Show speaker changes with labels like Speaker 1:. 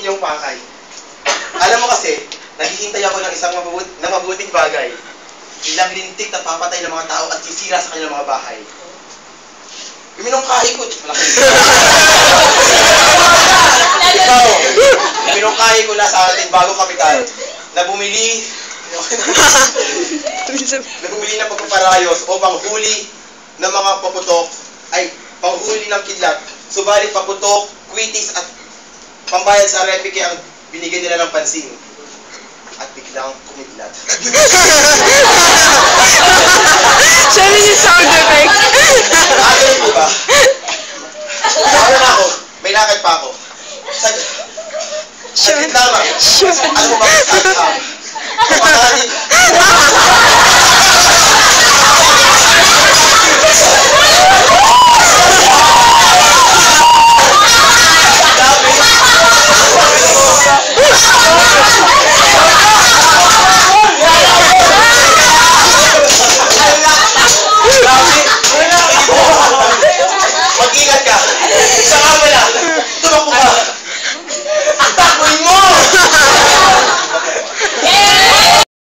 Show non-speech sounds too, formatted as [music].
Speaker 1: inyong pakay? Alam mo kasi, naghihintay ako ng isang mabut na mabuting bagay. Ilang lintik na papatay ng mga tao at sisira sa kanilang mga bahay. Minungkahi ko. Malaki. Ikaw, minungkahi ko na sa atin bago kami kayo. Na bumili, na bumili ng pagpaparayos o panghuli ng mga paputok, ay, panghuli ng kidlat. Subalit paputok, kwitis at pambayad sa repike ang binigyan nila ng pansin. At biglang kumidlat. [laughs] Pa ako. Sa, sa gitna.
Speaker 2: Sure.
Speaker 1: Ano mo ba sa. [laughs]